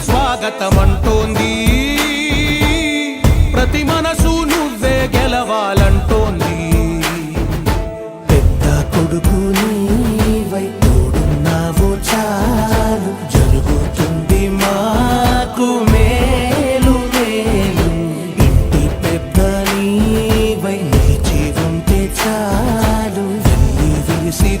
స్వాగతమంటోంది. ప్రతి మనసు నువ్వే గెలవాలంటోంది. పెద్ద కొడుకు నీవై తోడున్నావు చాలు. జరుగుతుంది మాకు మేలు మేలు. ఇంటి పెద్ద నీవై నిలిచి ఉంటే చాలు. వెళ్ళి విరిసి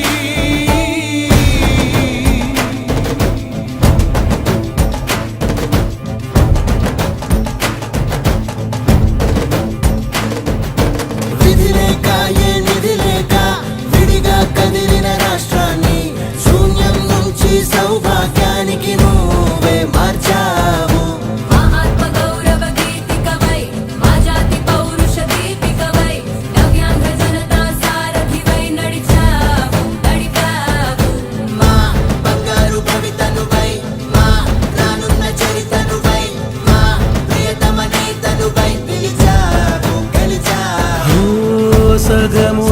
Largamos